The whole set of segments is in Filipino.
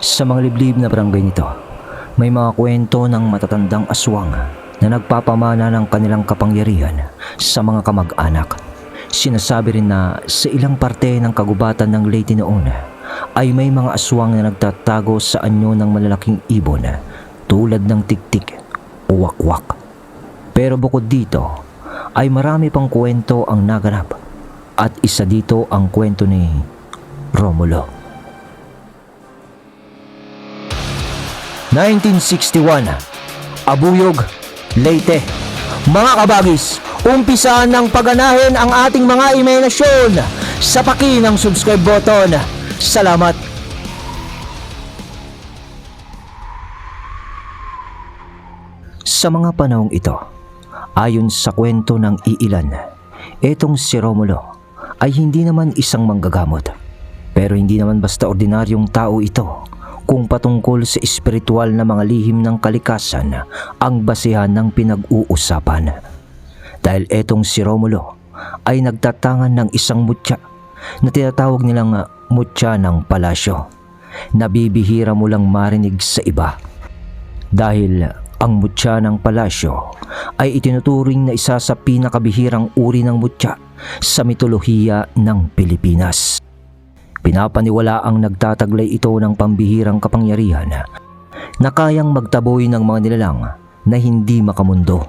Sa mga liblib na barangay nito, may mga kwento ng matatandang aswang na nagpapamana ng kanilang kapangyarihan sa mga kamag-anak. Sinasabi rin na sa ilang parte ng kagubatan ng Leyte noon ay may mga aswang na nagtatago sa anyo ng malalaking ibon tulad ng tiktik o wakwak. Pero bukod dito ay marami pang kwento ang naganap at isa dito ang kwento ni Romulo. 1961 Abuyog, Leyte Mga kabagis, umpisaan ng paganahin ang ating mga imahinasyon sa paki ng subscribe button. Salamat! Sa mga panahong ito, ayon sa kwento ng iilan, etong si Romulo ay hindi naman isang manggagamot. Pero hindi naman basta ordinaryong tao ito kung patungkol sa espiritual na mga lihim ng kalikasan ang basehan ng pinag-uusapan. Dahil etong si Romulo ay nagtatangan ng isang mutya na tinatawag nilang mutya ng palasyo. Nabibihira mo lang marinig sa iba. Dahil ang mutya ng palasyo ay itinuturing na isa sa pinakabihirang uri ng mutya sa mitolohiya ng Pilipinas. Pinapaniwala ang nagtataglay ito ng pambihirang kapangyarihan na kayang magtaboy ng mga nilalang na hindi makamundo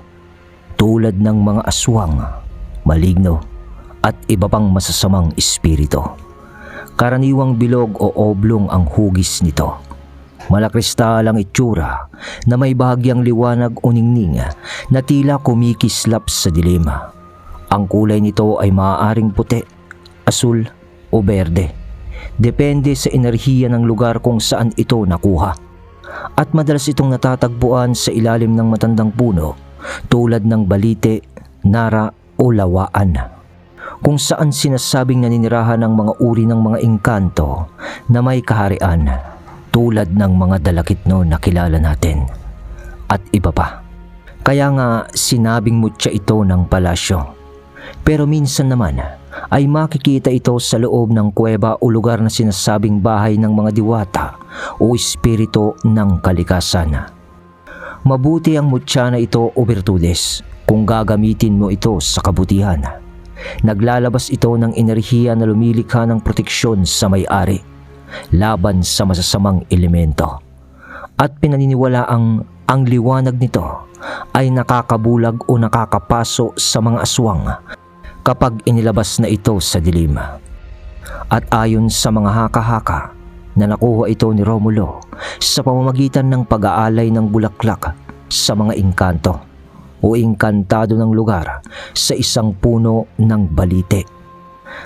tulad ng mga aswang, maligno at iba pang masasamang espiritu. Karaniwang bilog o oblong ang hugis nito. Malakristal ang itsura na may bahagyang liwanag o ningning na tila kumikislap sa dilim. Ang kulay nito ay maaaring puti, asul o berde. Depende sa enerhiya ng lugar kung saan ito nakuha. At madalas itong natatagpuan sa ilalim ng matandang puno tulad ng balite, nara o lawaan. Kung saan sinasabing naninirahan ng mga uri ng mga engkanto na may kaharian tulad ng mga dalakitno na kilala natin. At iba pa. Kaya nga sinabing mutya ito ng palasyo. Pero minsan naman ay makikita ito sa loob ng kuweba o lugar na sinasabing bahay ng mga diwata o espiritu ng kalikasan. Mabuti ang mutya na ito o virtudes kung gagamitin mo ito sa kabutihan. Naglalabas ito ng enerhiya na lumilikha ng proteksyon sa may-ari laban sa masasamang elemento. At pinaniniwala ang ang liwanag nito ay nakakabulag o nakakapaso sa mga aswang kapag inilabas na ito sa dilim. At ayon sa mga haka-haka na nakuha ito ni Romulo sa pamamagitan ng pag-aalay ng bulaklak sa mga engkanto o engkantado ng lugar sa isang puno ng balite.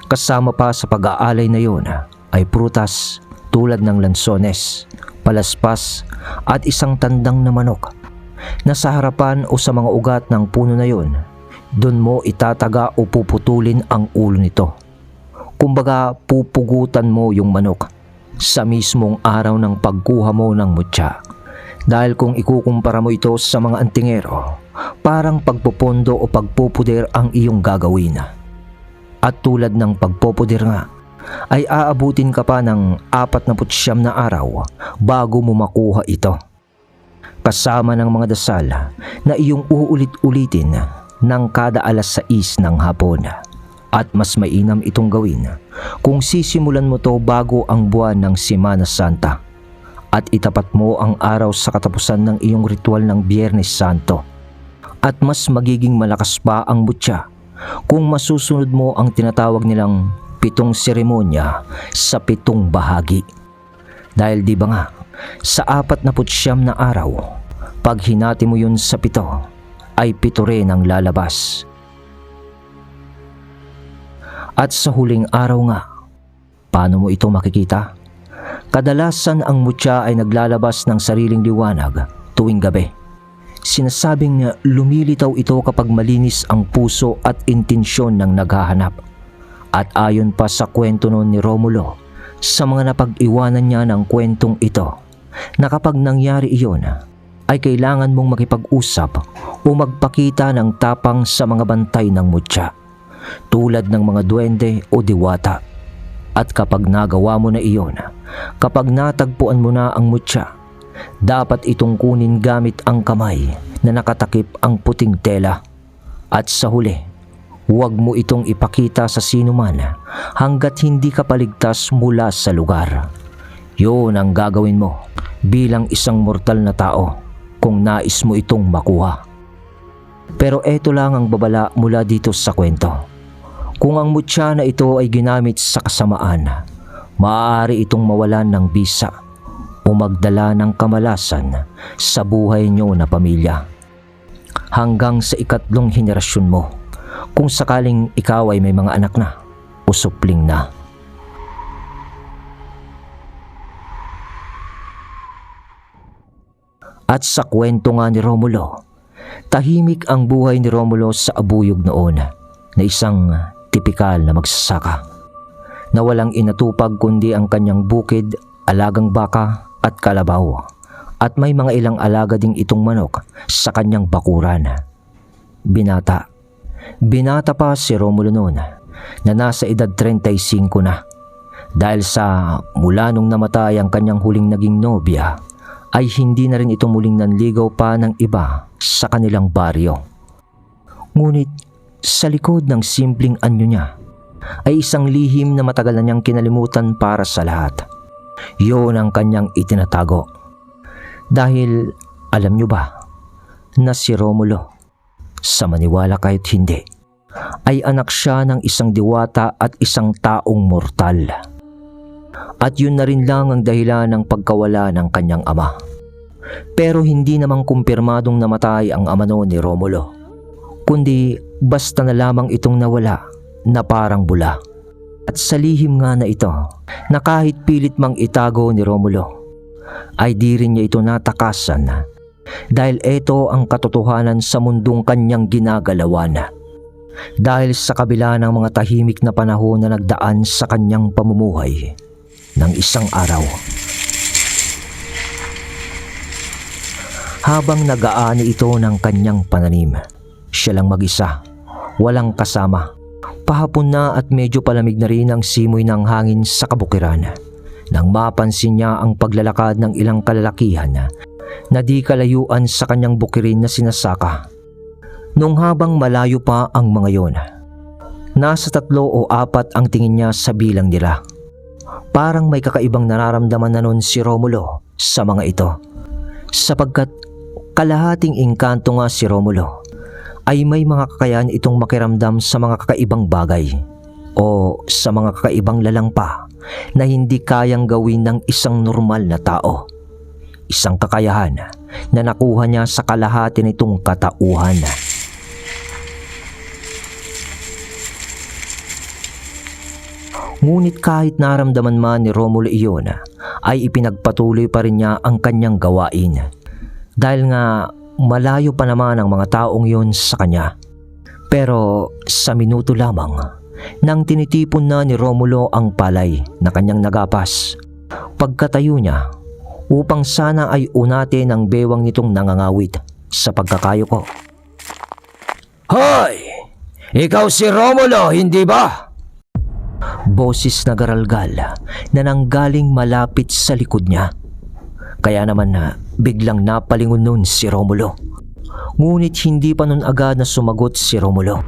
Kasama pa sa pag-aalay na yon ay prutas tulad ng lansones, palaspas at isang tandang na manok na sa harapan o sa mga ugat ng puno na yon doon mo itataga o puputulin ang ulo nito. Kumbaga pupugutan mo yung manok sa mismong araw ng pagkuha mo ng mutya. Dahil kung ikukumpara mo ito sa mga antingero, parang pagpupondo o pagpupuder ang iyong gagawin. At tulad ng pagpupuder nga, ay aabutin ka pa ng apat na putsyam na araw bago mo makuha ito. Kasama ng mga dasal na iyong uulit-ulitin ng kada alas 6 ng hapon. At mas mainam itong gawin kung sisimulan mo to bago ang buwan ng Semana Santa at itapat mo ang araw sa katapusan ng iyong ritual ng Biyernes Santo. At mas magiging malakas pa ang butya kung masusunod mo ang tinatawag nilang pitong seremonya sa pitong bahagi. Dahil di ba nga, sa apat na putsyam na araw, pag hinati mo yun sa pito, ay pito rin ang lalabas. At sa huling araw nga, paano mo ito makikita? Kadalasan ang mutya ay naglalabas ng sariling liwanag tuwing gabi. Sinasabing lumilitaw ito kapag malinis ang puso at intensyon ng naghahanap. At ayon pa sa kwento noon ni Romulo, sa mga napag-iwanan niya ng kwentong ito, na kapag nangyari iyon, ay kailangan mong makipag-usap o magpakita ng tapang sa mga bantay ng mutya, tulad ng mga duwende o diwata. At kapag nagawa mo na iyon, kapag natagpuan mo na ang mutya, dapat itong kunin gamit ang kamay na nakatakip ang puting tela. At sa huli, huwag mo itong ipakita sa sino man hanggat hindi ka paligtas mula sa lugar. Yun ang gagawin mo bilang isang mortal na tao kung nais mo itong makuha. Pero eto lang ang babala mula dito sa kwento. Kung ang mutya na ito ay ginamit sa kasamaan, maaari itong mawalan ng bisa o magdala ng kamalasan sa buhay nyo na pamilya. Hanggang sa ikatlong henerasyon mo, kung sakaling ikaw ay may mga anak na o supling na. At sa kwento nga ni Romulo, tahimik ang buhay ni Romulo sa abuyog noon na isang tipikal na magsasaka na walang inatupag kundi ang kanyang bukid, alagang baka at kalabaw at may mga ilang alaga ding itong manok sa kanyang bakuran. Binata. Binata pa si Romulo noon na nasa edad 35 na dahil sa mula nung namatay ang kanyang huling naging nobya ay hindi na rin ito muling nanligaw pa ng iba sa kanilang baryo. Ngunit sa likod ng simpleng anyo niya ay isang lihim na matagal na niyang kinalimutan para sa lahat. Yun ang kanyang itinatago. Dahil alam niyo ba na si Romulo, sa maniwala kahit hindi, ay anak siya ng isang diwata at isang taong mortal. At yun na rin lang ang dahilan ng pagkawala ng kanyang ama. Pero hindi namang kumpirmadong namatay ang ama noon ni Romulo. Kundi basta na lamang itong nawala na parang bula. At sa lihim nga na ito, na kahit pilit mang itago ni Romulo, ay di rin niya ito natakasan dahil ito ang katotohanan sa mundong kanyang ginagalawan. Dahil sa kabila ng mga tahimik na panahon na nagdaan sa kanyang pamumuhay ng isang araw. Habang nagaani ito ng kanyang pananim, siya lang mag-isa, walang kasama. Pahapon na at medyo palamig na rin ang simoy ng hangin sa kabukiran. Nang mapansin niya ang paglalakad ng ilang kalalakihan na di kalayuan sa kanyang bukirin na sinasaka. Nung habang malayo pa ang mga yon, nasa tatlo o apat ang tingin niya sa bilang nila. Parang may kakaibang nararamdaman na noon si Romulo sa mga ito. Sapagkat kalahating engkanto nga si Romulo ay may mga kakayahan itong makiramdam sa mga kakaibang bagay o sa mga kakaibang lalang pa na hindi kayang gawin ng isang normal na tao. Isang kakayahan na nakuha niya sa kalahati nitong katauhan. Ngunit kahit naramdaman man ni Romulo iyon, ay ipinagpatuloy pa rin niya ang kanyang gawain. Dahil nga malayo pa naman ang mga taong yon sa kanya. Pero sa minuto lamang, nang tinitipon na ni Romulo ang palay na kanyang nagapas, pagkatayo niya upang sana ay unate ng bewang nitong nangangawit sa pagkakayo ko. Hoy! Ikaw si Romulo, hindi ba? Boses na garalgal na nanggaling malapit sa likod niya. Kaya naman na biglang napalingon nun si Romulo. Ngunit hindi pa nun agad na sumagot si Romulo.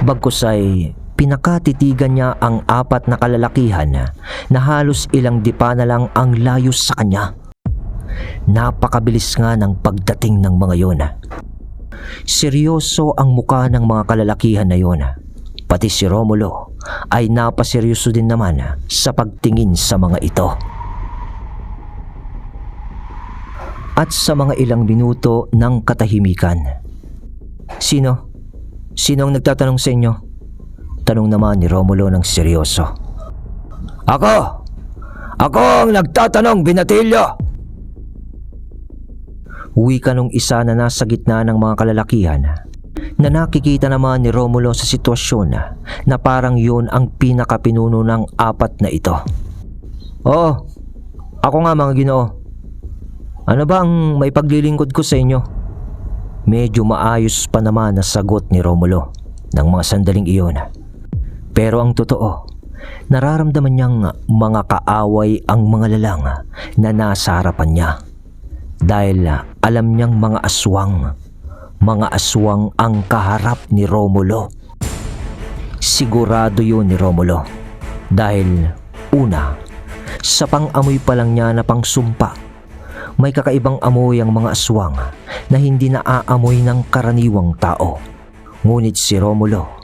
Bagkus ay pinakatitigan niya ang apat na kalalakihan na halos ilang dipa na lang ang layo sa kanya. Napakabilis nga ng pagdating ng mga yon. Seryoso ang muka ng mga kalalakihan na yon. Pati si Romulo ay napaseryoso din naman sa pagtingin sa mga ito. At sa mga ilang minuto ng katahimikan. Sino? Sino ang nagtatanong sa inyo? Tanong naman ni Romulo ng seryoso. Ako! Ako ang nagtatanong, Binatilyo! Uwi ka nung isa na nasa gitna ng mga kalalakihan na nakikita naman ni Romulo sa sitwasyon na parang yun ang pinakapinuno ng apat na ito. Oo, ako nga mga ginoo. Ano ba ang may paglilingkod ko sa inyo? Medyo maayos pa naman na sagot ni Romulo ng mga sandaling iyon. Pero ang totoo, nararamdaman niyang mga kaaway ang mga lalang na nasa harapan niya. Dahil alam niyang mga aswang, mga aswang ang kaharap ni Romulo. Sigurado yun ni Romulo. Dahil una, sa pang-amoy pa lang niya na pangsumpa, may kakaibang amoy ang mga aswang na hindi naaamoy ng karaniwang tao. Ngunit si Romulo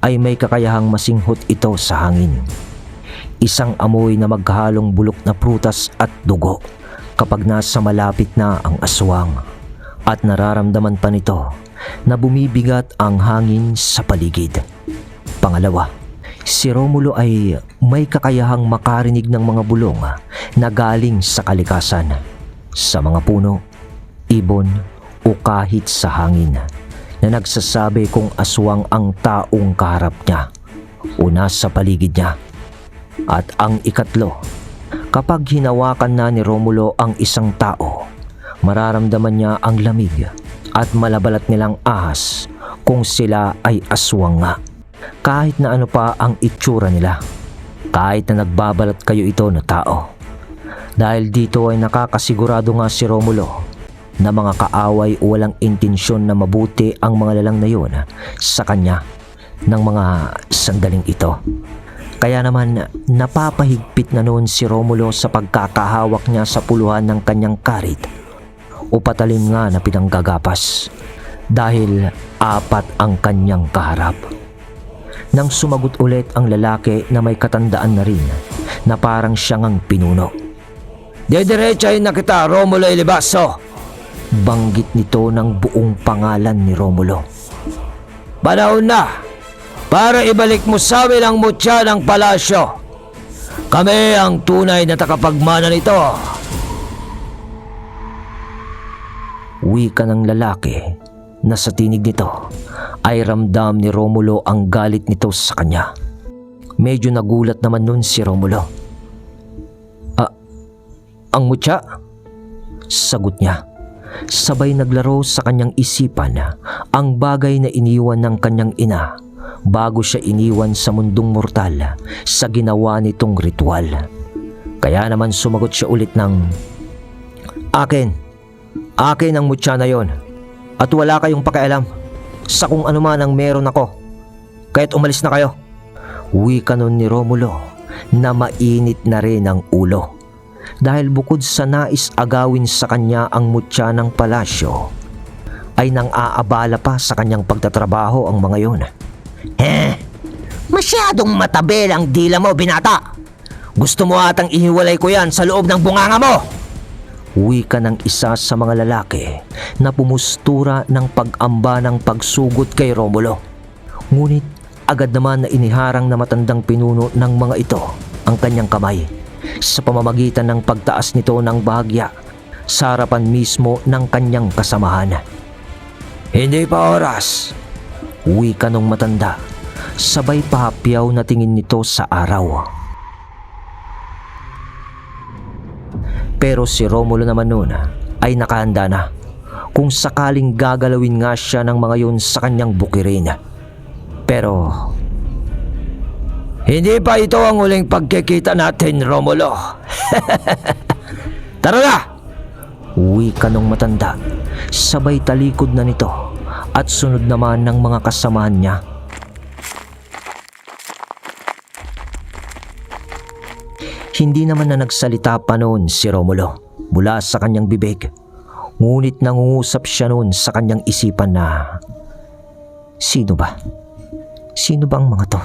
ay may kakayahang masinghot ito sa hangin. Isang amoy na maghalong bulok na prutas at dugo kapag nasa malapit na ang aswang at nararamdaman pa nito na bumibigat ang hangin sa paligid. Pangalawa, si Romulo ay may kakayahang makarinig ng mga bulong na galing sa kalikasan, sa mga puno, ibon o kahit sa hangin na nagsasabi kung aswang ang taong kaharap niya o nasa paligid niya. At ang ikatlo, kapag hinawakan na ni Romulo ang isang tao, mararamdaman niya ang lamig at malabalat nilang ahas kung sila ay aswang nga. Kahit na ano pa ang itsura nila. Kahit na nagbabalat kayo ito na tao. Dahil dito ay nakakasigurado nga si Romulo na mga kaaway o walang intensyon na mabuti ang mga lalang na yun sa kanya ng mga sandaling ito. Kaya naman napapahigpit na noon si Romulo sa pagkakahawak niya sa puluhan ng kanyang karit o patalim nga na pinanggagapas dahil apat ang kanyang kaharap. Nang sumagot ulit ang lalaki na may katandaan na rin na parang siyang ang pinuno. Dediretsahin na kita, Romulo Elibaso! Banggit nito ng buong pangalan ni Romulo. Panahon na para ibalik mo sa amin ang mutya ng palasyo. Kami ang tunay na takapagmana nito. Wika ng lalaki na sa tinig nito ay ramdam ni Romulo ang galit nito sa kanya. Medyo nagulat naman nun si Romulo. Ah, ang mutya? Sagot niya. Sabay naglaro sa kanyang isipan ang bagay na iniwan ng kanyang ina bago siya iniwan sa mundong mortal sa ginawa nitong ritual. Kaya naman sumagot siya ulit ng Akin, akin ang mutya na yon at wala kayong pakialam sa kung ano man ang meron ako. Kahit umalis na kayo. Wika nun ni Romulo na mainit na rin ang ulo. Dahil bukod sa nais agawin sa kanya ang mutya ng palasyo, ay nang aabala pa sa kanyang pagtatrabaho ang mga yun. Eh, masyadong matabel ang dila mo, binata. Gusto mo atang ihiwalay ko yan sa loob ng bunganga mo. Wika ng isa sa mga lalaki na pumustura ng pag-amba ng pagsugot kay Romulo. Ngunit agad naman na iniharang na matandang pinuno ng mga ito ang kanyang kamay sa pamamagitan ng pagtaas nito ng bahagya sa harapan mismo ng kanyang kasamahan. Hindi pa oras, wika nung matanda, sabay pahapyaw na tingin nito sa araw. Pero si Romulo naman noon ay nakahanda na kung sakaling gagalawin nga siya ng mga yun sa kanyang bukirin. Pero hindi pa ito ang uling pagkikita natin, Romulo. Tara na! Uwi ka nung matanda. Sabay talikod na nito at sunod naman ng mga kasamahan niya. Hindi naman na nagsalita pa noon si Romulo mula sa kanyang bibig. Ngunit nangungusap siya noon sa kanyang isipan na Sino ba? Sino ba ang mga to?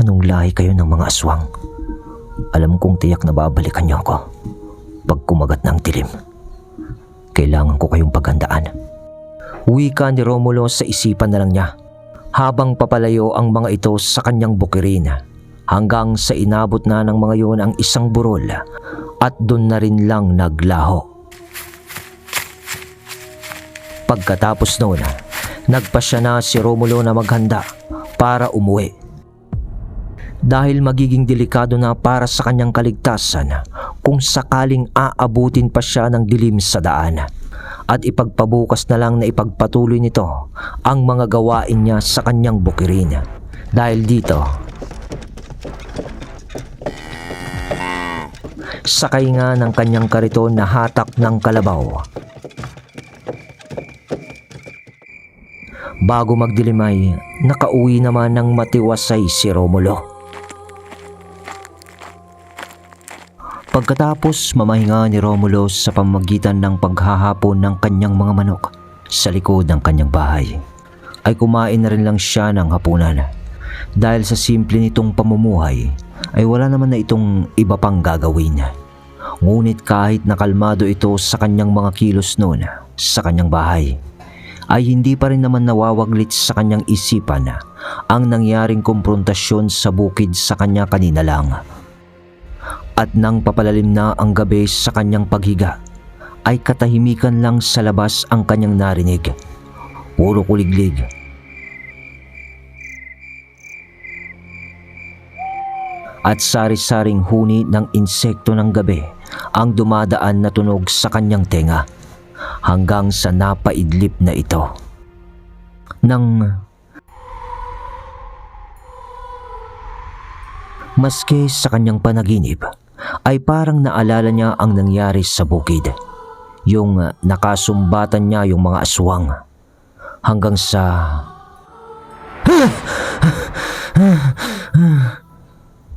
Anong lahi kayo ng mga aswang? Alam kong tiyak na babalikan niyo ako pag kumagat ng dilim. Kailangan ko kayong paghandaan. Wika ni Romulo sa isipan na lang niya habang papalayo ang mga ito sa kanyang bukirin hanggang sa inabot na ng mga yun ang isang burol at doon na rin lang naglaho. Pagkatapos noon, nagpasya na si Romulo na maghanda para umuwi. Dahil magiging delikado na para sa kanyang kaligtasan kung sakaling aabutin pa siya ng dilim sa daan at ipagpabukas na lang na ipagpatuloy nito ang mga gawain niya sa kanyang bukirin. Dahil dito, Sakay nga ng kanyang kariton na hatak ng kalabaw. Bago magdilim ay nakauwi naman ng matiwasay si Romulo. Pagkatapos mamahinga ni Romulo sa pamagitan ng paghahapon ng kanyang mga manok sa likod ng kanyang bahay, ay kumain na rin lang siya ng hapunan. Dahil sa simple nitong pamumuhay, ay wala naman na itong iba pang gagawin. Ngunit kahit nakalmado ito sa kanyang mga kilos noon sa kanyang bahay, ay hindi pa rin naman nawawaglit sa kanyang isipan ang nangyaring komprontasyon sa bukid sa kanya kanina lang. At nang papalalim na ang gabi sa kanyang paghiga, ay katahimikan lang sa labas ang kanyang narinig. Puro kuliglig. At sari-saring huni ng insekto ng gabi ang dumadaan na tunog sa kanyang tenga hanggang sa napaidlip na ito. Nang Maski sa kanyang panaginip, ay parang naalala niya ang nangyari sa bukid. Yung uh, nakasumbatan niya yung mga aswang. Hanggang sa...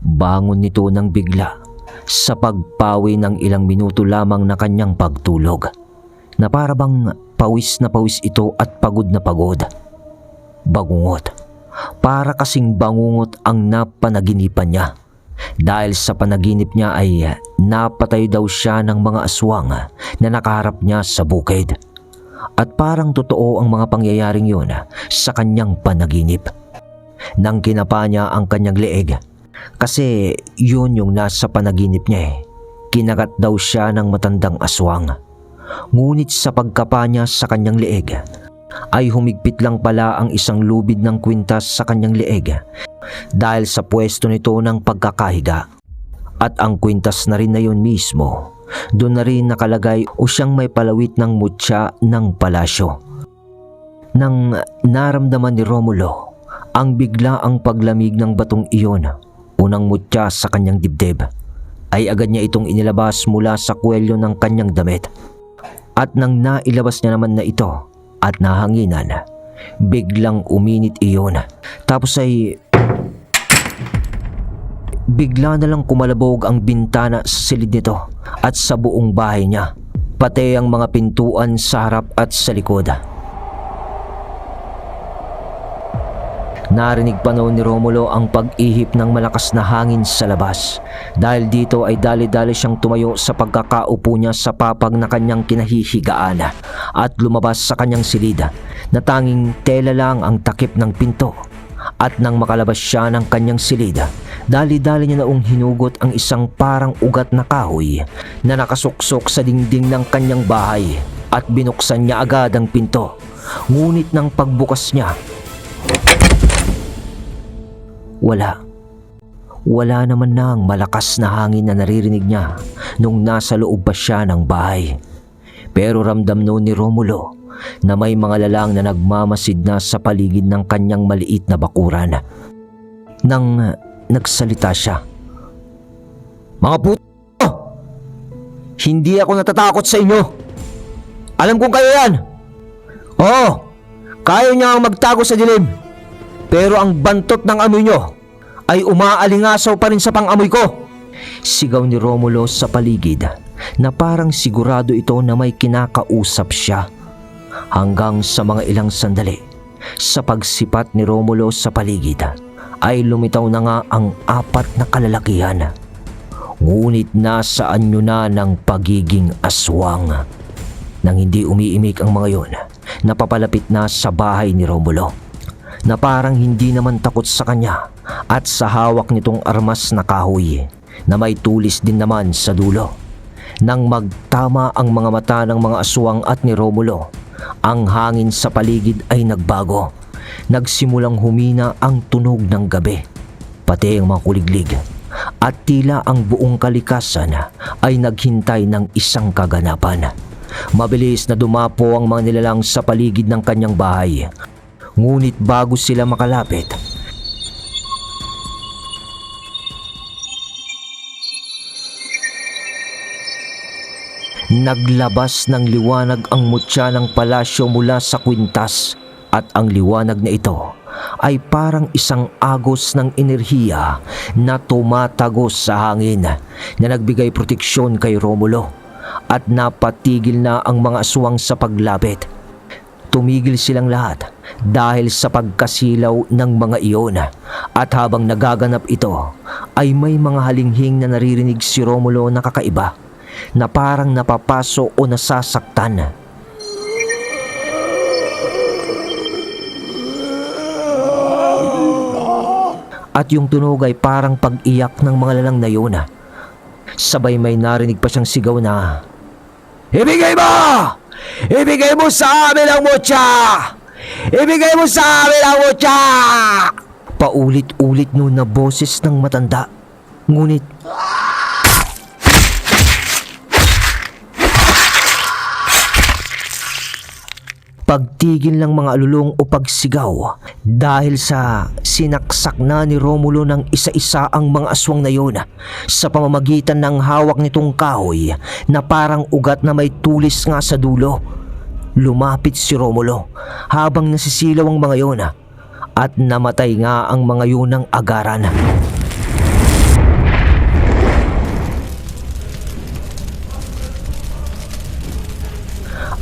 Bangon nito ng bigla sa pagpawi ng ilang minuto lamang na kanyang pagtulog. Na parabang pawis na pawis ito at pagod na pagod. Bagungot. Para kasing bangungot ang napanaginipan niya. Dahil sa panaginip niya ay napatay daw siya ng mga aswang na nakaharap niya sa bukid. At parang totoo ang mga pangyayaring yun sa kanyang panaginip. Nang kinapa niya ang kanyang leeg, kasi yun yung nasa panaginip niya eh. Kinagat daw siya ng matandang aswang. Ngunit sa pagkapa niya sa kanyang leeg, ay humigpit lang pala ang isang lubid ng kwintas sa kanyang leeg dahil sa pwesto nito ng pagkakahiga. At ang kwintas na rin na yun mismo, doon na rin nakalagay o siyang may palawit ng mutya ng palasyo. Nang naramdaman ni Romulo ang bigla ang paglamig ng batong iyon, unang mutya sa kanyang dibdib, ay agad niya itong inilabas mula sa kwelyo ng kanyang damit. At nang nailabas niya naman na ito at nahanginan, biglang uminit iyon. Tapos ay bigla na lang kumalabog ang bintana sa silid nito at sa buong bahay niya, pati ang mga pintuan sa harap at sa likod. Narinig pa noon ni Romulo ang pag-ihip ng malakas na hangin sa labas. Dahil dito ay dali-dali siyang tumayo sa pagkakaupo niya sa papag na kanyang kinahihigaan at lumabas sa kanyang silid na tanging tela lang ang takip ng pinto. At nang makalabas siya ng kanyang silid, dali-dali niya naong hinugot ang isang parang ugat na kahoy na nakasuksok sa dingding ng kanyang bahay at binuksan niya agad ang pinto. Ngunit nang pagbukas niya, wala. Wala naman na ang malakas na hangin na naririnig niya nung nasa loob pa siya ng bahay. Pero ramdam noon ni Romulo na may mga lalang na nagmamasid na sa paligid ng kanyang maliit na bakuran. Nang nagsalita siya. Mga puto! Hindi ako natatakot sa inyo! Alam kong kayo yan! Oo! Kaya niya ang magtago sa dilim! Pero ang bantot ng amoy nyo ay umaalingasaw pa rin sa pangamoy ko. Sigaw ni Romulo sa paligid na parang sigurado ito na may kinakausap siya. Hanggang sa mga ilang sandali, sa pagsipat ni Romulo sa paligid, ay lumitaw na nga ang apat na kalalakihan. Ngunit nasaan nyo na ng pagiging aswang. Nang hindi umiimik ang mga yon, napapalapit na sa bahay ni Romulo na parang hindi naman takot sa kanya at sa hawak nitong armas na kahoy na may tulis din naman sa dulo. Nang magtama ang mga mata ng mga aswang at ni Romulo, ang hangin sa paligid ay nagbago. Nagsimulang humina ang tunog ng gabi, pati ang mga kuliglig. At tila ang buong kalikasan ay naghintay ng isang kaganapan. Mabilis na dumapo ang mga nilalang sa paligid ng kanyang bahay Ngunit bago sila makalapit, Naglabas ng liwanag ang mutya ng palasyo mula sa kwintas at ang liwanag na ito ay parang isang agos ng enerhiya na tumatagos sa hangin na nagbigay proteksyon kay Romulo at napatigil na ang mga aswang sa paglapit. Tumigil silang lahat dahil sa pagkasilaw ng mga iyon at habang nagaganap ito ay may mga halinghing na naririnig si Romulo na kakaiba na parang napapaso o nasasaktan. At yung tunog ay parang pag-iyak ng mga lalang na yun. Sabay may narinig pa siyang sigaw na, Ibigay mo! Ibigay mo sa amin ang mutya! Ibigay mo sa amin ang mutya! Paulit-ulit nun na boses ng matanda. Ngunit pagtigil ng mga alulong o pagsigaw dahil sa sinaksak na ni Romulo ng isa-isa ang mga aswang na yun sa pamamagitan ng hawak nitong kahoy na parang ugat na may tulis nga sa dulo. Lumapit si Romulo habang nasisilaw ang mga yun at namatay nga ang mga yun ng agaran.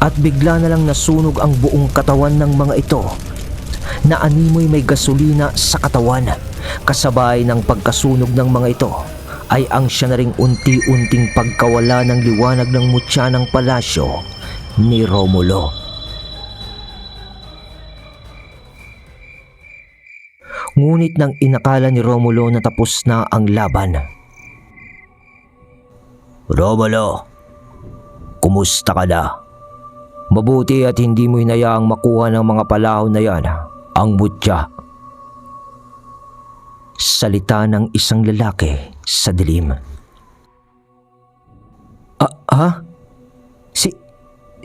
At bigla na lang nasunog ang buong katawan ng mga ito na animoy may gasolina sa katawan kasabay ng pagkasunog ng mga ito ay ang siya na ring unti-unting pagkawala ng liwanag ng mutya ng palasyo ni Romulo. Ngunit nang inakala ni Romulo na tapos na ang laban. Romulo, kumusta ka na? Mabuti at hindi mo hinayaang makuha ng mga palahon na yan ang mutya. Salita ng isang lalaki sa dilim. Ah, ha? Si,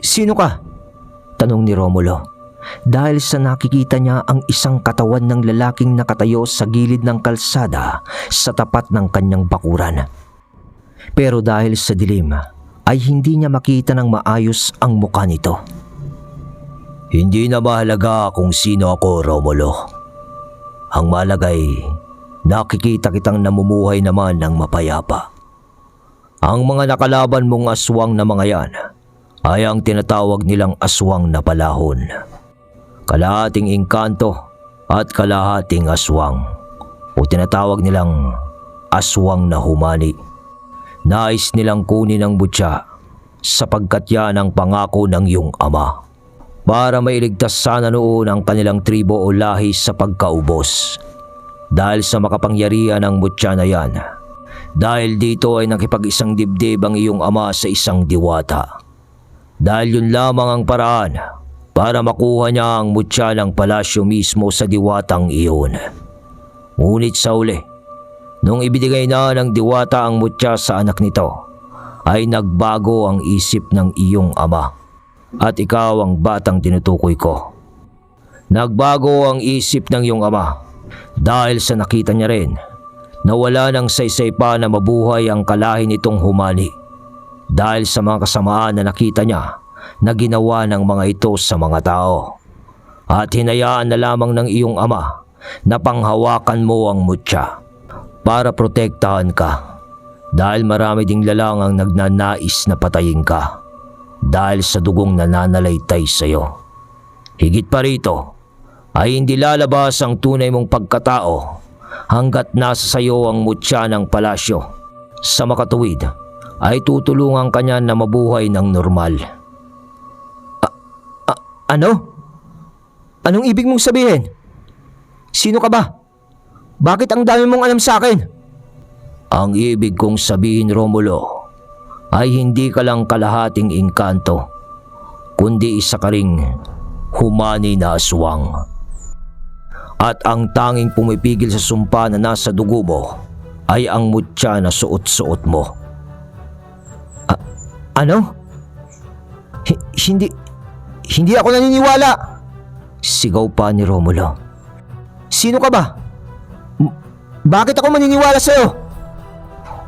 sino ka? Tanong ni Romulo. Dahil sa nakikita niya ang isang katawan ng lalaking nakatayo sa gilid ng kalsada sa tapat ng kanyang bakuran. Pero dahil sa dilim, ay hindi niya makita ng maayos ang mukha nito. Hindi na mahalaga kung sino ako, Romulo. Ang malagay, nakikita kitang namumuhay naman ng mapayapa. Ang mga nakalaban mong aswang na mga yan ay ang tinatawag nilang aswang na palahon. Kalahating engkanto at kalahating aswang o tinatawag nilang aswang na humani. Nais nilang kunin ang butya sapagkat yan ang pangako ng iyong ama para mailigtas sana noon ang kanilang tribo o lahi sa pagkaubos. Dahil sa makapangyarihan ng butya na yan, dahil dito ay nakipag-isang dibdib ang iyong ama sa isang diwata. Dahil yun lamang ang paraan para makuha niya ang mutya ng palasyo mismo sa diwatang iyon. Ngunit sa uli, Nung ibinigay na ng diwata ang mutya sa anak nito, ay nagbago ang isip ng iyong ama at ikaw ang batang tinutukoy ko. Nagbago ang isip ng iyong ama dahil sa nakita niya rin na wala ng saysay pa na mabuhay ang kalahi nitong humani dahil sa mga kasamaan na nakita niya na ginawa ng mga ito sa mga tao. At hinayaan na lamang ng iyong ama na panghawakan mo ang mutya para protektahan ka dahil marami ding lalang ang nagnanais na patayin ka dahil sa dugong nananalaytay sa iyo. Higit pa rito ay hindi lalabas ang tunay mong pagkatao hanggat nasa sa iyo ang mutya ng palasyo. Sa makatuwid ay tutulungan ka niya na mabuhay ng normal. ano? Anong ibig mong sabihin? Sino ka ba? Bakit ang dami mong alam sa akin? Ang ibig kong sabihin, Romulo, ay hindi ka lang kalahating engkanto, kundi isa ka ring humani na aswang. At ang tanging pumipigil sa sumpa na nasa dugo mo ay ang mutya na suot-suot mo. A- ano? Hi- hindi, hindi ako naniniwala! Sigaw pa ni Romulo. Sino ka ba? Bakit ako maniniwala sa'yo?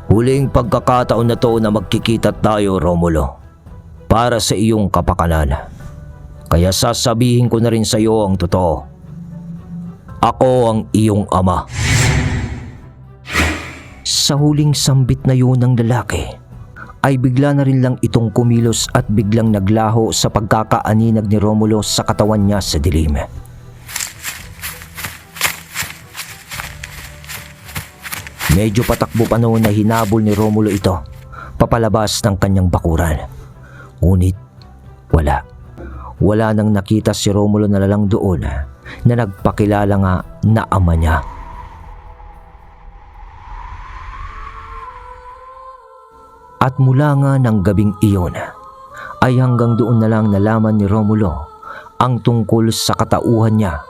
Huling pagkakataon na to na magkikita tayo, Romulo. para sa iyong kapakanan. Kaya sasabihin ko na rin sa iyo ang totoo. Ako ang iyong ama. Sa huling sambit na yun ng lalaki, ay bigla na rin lang itong kumilos at biglang naglaho sa pagkakaaninag ni Romulo sa katawan niya sa dilim. Medyo patakbo pa noon na hinabol ni Romulo ito papalabas ng kanyang bakuran. Ngunit wala. Wala nang nakita si Romulo na lalang doon na nagpakilala nga na ama niya. At mula nga ng gabing iyon ay hanggang doon na lang nalaman ni Romulo ang tungkol sa katauhan niya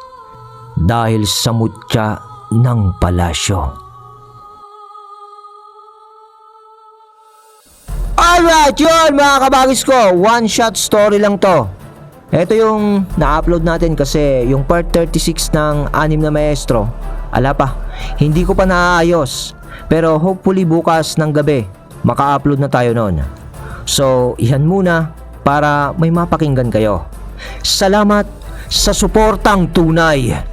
dahil sa mutya ng palasyo. Alright, yun mga kabagis ko. One shot story lang to. Ito yung na-upload natin kasi yung part 36 ng Anim na Maestro. Ala pa, hindi ko pa naaayos. Pero hopefully bukas ng gabi, maka-upload na tayo noon. So, yan muna para may mapakinggan kayo. Salamat sa suportang tunay.